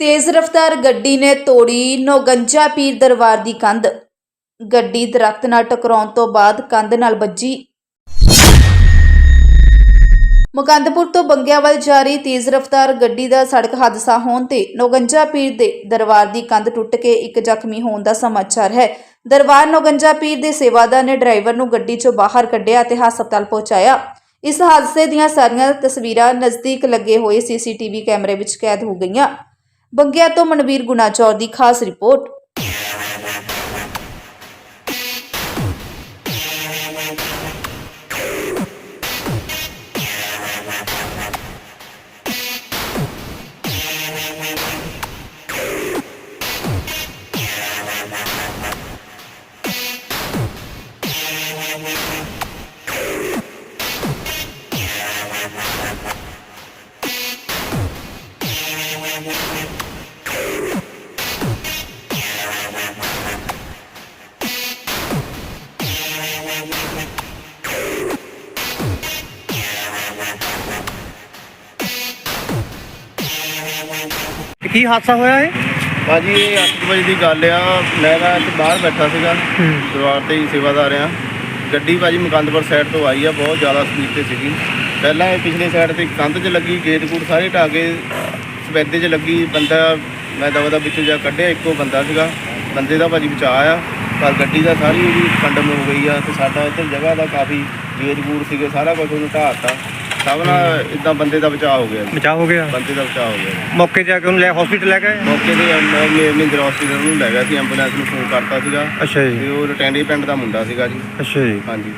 ਤੇਜ਼ ਰਫ਼ਤਾਰ ਗੱਡੀ ਨੇ ਤੋੜੀ ਨੋਗੰਜਾ ਪੀਰ ਦਰਬਾਰ ਦੀ ਕੰਧ। ਗੱਡੀ ਦਰਖਤ ਨਾਲ ਟਕਰਾਉਣ ਤੋਂ ਬਾਅਦ ਕੰਧ ਨਾਲ ਵੱਜੀ। ਮੁਕੰਦਪੁਰ ਤੋਂ ਬੰਗਿਆਵਲ ਜਾ ਰਹੀ ਤੇਜ਼ ਰਫ਼ਤਾਰ ਗੱਡੀ ਦਾ ਸੜਕ ਹਾਦਸਾ ਹੋਣ ਤੇ ਨੋਗੰਜਾ ਪੀਰ ਦੇ ਦਰਬਾਰ ਦੀ ਕੰਧ ਟੁੱਟ ਕੇ ਇੱਕ ਜ਼ਖਮੀ ਹੋਣ ਦਾ ਸਮਾਚਾਰ ਹੈ। ਦਰਬਾਰ ਨੋਗੰਜਾ ਪੀਰ ਦੇ ਸੇਵਾਦਾਰ ਨੇ ਡਰਾਈਵਰ ਨੂੰ ਗੱਡੀ 'ਚੋਂ ਬਾਹਰ ਕੱਢਿਆ ਅਤੇ ਹਸਪਤਾਲ ਪਹੁੰਚਾਇਆ। ਇਸ ਹਾਦਸੇ ਦੀਆਂ ਸਾਰੀਆਂ ਤਸਵੀਰਾਂ ਨਜ਼ਦੀਕ ਲੱਗੇ ਹੋਏ ਸੀਸੀਟੀਵੀ ਕੈਮਰੇ ਵਿੱਚ ਕੈਦ ਹੋ ਗਈਆਂ। ਬੰਗਿਆ ਤੋਂ ਮਨਵੀਰ ਗੁਨਾਚੌਰ ਦੀ ਖਾਸ ਰਿਪੋਰਟ। ਕੀ ਹਾਦਸਾ ਹੋਇਆ ਇਹ? ਭਾਜੀ ਇਹ 8 ਵਜੇ ਦੀ ਗੱਲ ਆ। ਮੈਂ ਤਾਂ ਇੱਥੇ ਬਾਹਰ ਬੈਠਾ ਸੀਗਾ। ਦਰਬਾਰ ਤੇ ਹੀ ਸੇਵਾਦਾਰ ਆ। ਗੱਡੀ ਭਾਜੀ ਮੁਕੰਦਪੁਰ ਸਾਈਡ ਤੋਂ ਆਈ ਆ ਬਹੁਤ ਜ਼ਿਆਦਾ ਸਪੀਡ ਤੇ ਸੀਗੀ। ਪਹਿਲਾਂ ਇਹ ਪਿਛਲੇ ਸਾਈਡ ਤੇ ਕੰਧ 'ਚ ਲੱਗੀ ਗੇਟ ਗੂਟ ਸਾਰੇ ਢਾਹ ਕੇ ਸਫੈਦੇ 'ਚ ਲੱਗੀ। ਬੰਦਾ ਮੈਂ ਦਵਾ ਦਾ ਵਿੱਚੋਂ ਜਾ ਕੱਢਿਆ ਇੱਕੋ ਬੰਦਾ ਸੀਗਾ। ਬੰਦੇ ਦਾ ਭਾਜੀ ਬਚਾਅ ਆ। ਪਰ ਗੱਡੀ ਦਾ ਸਾਰੀ ਉਹਦੀ ਕੰਡਮ ਹੋ ਗਈ ਆ ਤੇ ਸਾਡਾ ਇੱਧਰ ਜਗ੍ਹਾ ਦਾ ਕਾਫੀ ਗੇਟ ਗੂਟ ਸੀਗੇ ਸਾਰਾ ਕੁਝ ਉਹਨੂੰ ਢਾਹਤਾ ਸਭ ਨਾਲ ਇਦਾਂ ਬੰਦੇ ਦਾ ਬਚਾਅ ਹੋ ਗਿਆ ਬਚਾਅ ਹੋ ਗਿਆ। ਬੰਦੇ ਦਾ ਬਚਾਅ ਹੋ ਗਿਆ ਮੌਕੇ ਜਾ ਕੇ ਉਹਨੂੰ ਲੈ ਹਸਪੀਟਲ ਲੈ ਗਏ ਮੌਕੇ ਤੇ ਮਹਿੰਦਰ ਹਸਪੀਟਲ ਨੂੰ ਲੈ ਗਿਆ ਸੀ ਐਂਬੂਲੈਂਸ ਨੂੰ ਫੋਨ ਕਰਤਾ ਸੀਗਾ। ਅੱਛਾ ਤੇ ਉਹ ਰਟੈਂਡੀ ਪਿੰਡ ਦਾ ਮੁੰਡਾ ਸੀਗਾ ਜੀ। ਅੱਛਾ ਜੀ। ਹਾਂਜੀ।